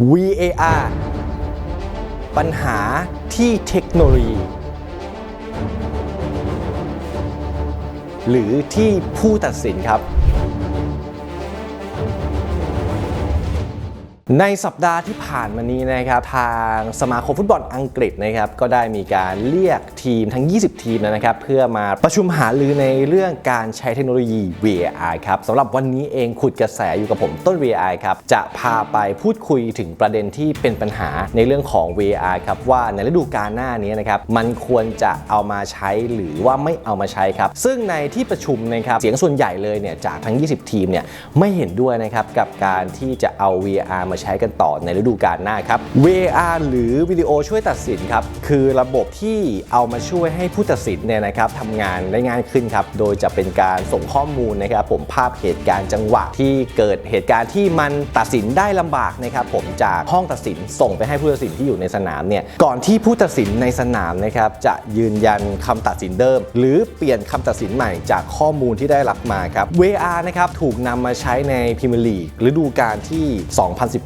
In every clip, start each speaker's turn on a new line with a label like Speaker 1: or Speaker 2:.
Speaker 1: VAR ปัญหาที่เทคโนโลยี หรือที่ผู้ตัดสินครับ ในสัปดาห์ที่ผ่านมานี้นะครับทางสมาคมฟุตบอลอังกฤษนะครับก็ได้มีการเรียกทีมทั้ง 20 ทีมนะครับเพื่อมาประชุมหารือในเรื่องการใช้เทคโนโลยี VAR ครับสำหรับวันนี้เองขุดกระแสอยู่กับผมต้น VAR ครับจะพาไปพูดคุยถึงประเด็นที่เป็นปัญหาในเรื่องของ VAR ครับว่าในฤดูกาลหน้านี้นะครับมันควรจะเอามาใช้หรือว่าไม่เอามาใช้ครับซึ่งในที่ประชุมนะครับเสียงส่วนใหญ่เลยเนี่ยจากทั้ง 20 ทีมเนี่ยไม่เห็นด้วยนะครับกับการที่จะเอา VAR มาใช้กันต่อในฤดูกาลหน้าครับ VAR หรือวิดีโอช่วยตัดสินครับคือระบบที่เอามาช่วยให้ผู้ตัดสินเนี่ยนะครับทำงานได้ง่ายขึ้นครับโดยจะเป็นการส่งข้อมูลนะครับผมภาพเหตุการณ์จังหวะที่เกิดเหตุการณ์ที่มันตัดสินได้ลำบากนะครับผมจากห้องตัดสินส่งไปให้ผู้ตัดสินที่อยู่ในสนามเนี่ยก่อนที่ผู้ตัดสินในสนามนะครับจะยืนยันคำตัดสินเดิม หรือเปลี่ยนคำตัดสินใหม่จากข้อมูลที่ได้รับมาครับ VR นะครับถูกนำมาใช้ในพรีเมียร์ลีกฤดูกาลที่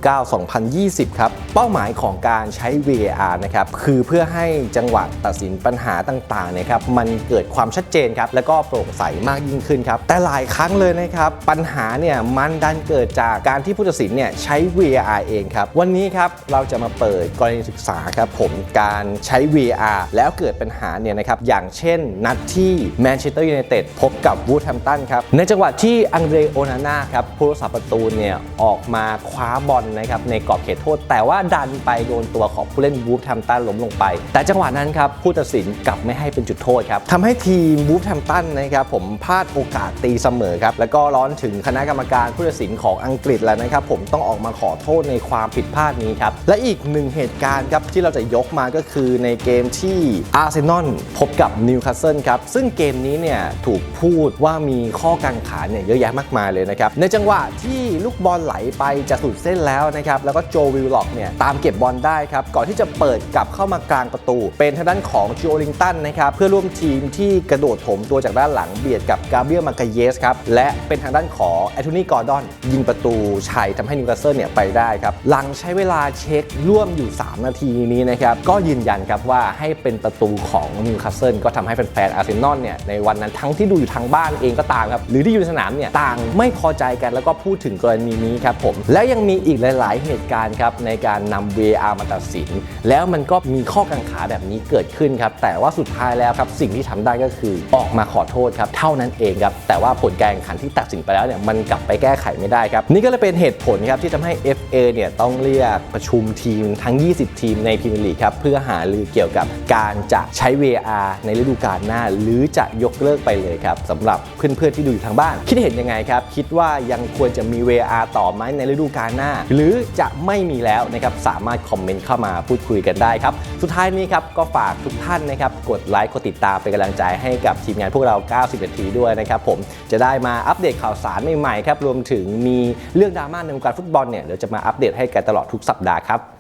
Speaker 1: 2019-2020 ครับ เป้าหมายของการใช้ VAR นะครับ คือเพื่อให้จังหวะตัดสินปัญหาต่างๆนะครับ มันเกิดความชัดเจนครับ แล้วก็โปร่งใสมากยิ่งขึ้นครับ แต่หลายครั้งเลยนะครับ ปัญหาเนี่ยมันดันเกิดจากการที่ผู้ตัดสินเนี่ยใช้ VAR เองครับ วันนี้ครับเราจะมาเปิดกรณีศึกษาครับผมการใช้ VAR แล้วเกิดปัญหาเนี่ยนะครับอย่างเช่น นัดที่แมนเชสเตอร์ยูไนเต็ดพบกับวูดแฮมตันครับในจังหวะที่อังเดรโอนาน่าครับผู้รักษาประตูเนี่ยออกมาคว้าบอลนะครับในกรอบเขตโทษ แต่ว่าดันไปโดนตัวของผู้เล่นวูฟแฮมตันล้มลงไป แต่จังหวะนั้นครับผู้ตัดสินกลับไม่ให้เป็นจุดโทษครับทำให้ทีมวูฟแฮมตันนะครับผมพลาดโอกาสตีเสมอครับแล้วก็ร้อนถึงคณะกรรมการผู้ตัดสินของอังกฤษแล้วนะครับผมต้องออกมาขอโทษในความผิดพลาดนี้ครับและอีกหนึ่งเหตุการณ์ครับที่เราจะยกมาก็คือในเกมที่อาร์เซนอลพบกับนิวคาสเซิลครับซึ่งเกมนี้เนี่ยถูกพูดว่ามีข้อกังขาเนี่ยเยอะแยะมากมายเลยนะครับในจังหวะที่ลูกบอลไหลไปจะสุดเส้นแล้วแล้วนะครับแล้วก็โจวิลล็อกเนี่ยตามเก็บบอลได้ครับก่อนที่จะเปิดกลับเข้ามากลางประตู เป็นทางด้านของจิโอลิงตันนะครับเพื่อร่วมทีมที่กระโดดถมตัวจากด้านหลังเบียดกับกาเบรียลมาคาเยสครับและเป็นทางด้านของแอนโทนีกอร์ดอนยิงประตูชัยทำให้นิวคาสเซิลเนี่ยไปได้ครับหลังใช้เวลาเช็คร่วมอยู่ 3 นาทีนี้นะครับก็ยืนยันครับว่าให้เป็นประตูของนิวคาสเซิลก็ทำให้แฟนๆอาร์เซนอลเนี่ยในวันนั้นทั้งที่ดูอยู่ทางบ้านเองก็ตามครับหรือที่อยู่ในสนามเนี่ยต่างไม่พอใจกันแล้วก็พูดถึงกรณีนี้ครับผมแล้วยังมีอีกหหลาย ๆ เหตุการณ์ครับในการนำ VAR มาตัดสิน แล้วมันก็มีข้อกังขาแบบนี้เกิดขึ้นครับ แต่ว่าสุดท้ายแล้วครับ สิ่งที่ทำได้ก็คือออกมาขอโทษครับเท่านั้นเองครับ แต่ว่าผลการแข่งขันที่ตัดสินไปแล้วเนี่ยมันกลับไปแก้ไขไม่ได้ครับ นี่ก็เลยเป็นเหตุผลครับที่ทำให้ FA เนี่ยต้องเรียกประชุมทีมทั้ง 20 ทีมในพรีเมียร์ลีกครับเพื่อหารือเกี่ยวกับการจะใช้ VAR ในฤดูกาลหน้า หรือจะยกเลิกไปเลยครับสำหรับเพื่อนๆที่ดูอยู่ทางบ้าน คิดเห็นยังไงครับ คิดว่ายังควรจะมี VAR ต่อไหมในฤดูกาลหน้าหรือจะไม่มีแล้วนะครับสามารถคอมเมนต์เข้ามาพูดคุยกันได้ครับ สุดท้ายนี้ครับก็ฝากทุกท่านนะครับกดไลค์กดติดตามเป็นกำลังใจให้กับทีมงานพวกเรา 90นาทีด้วยนะครับผมจะได้มาอัปเดตข่าวสารใหม่ๆครับรวมถึงมีเรื่องดราม่าในวงการฟุตบอลเนี่ยเดี๋ยวจะมาอัปเดตให้กันตลอดทุกสัปดาห์ครับ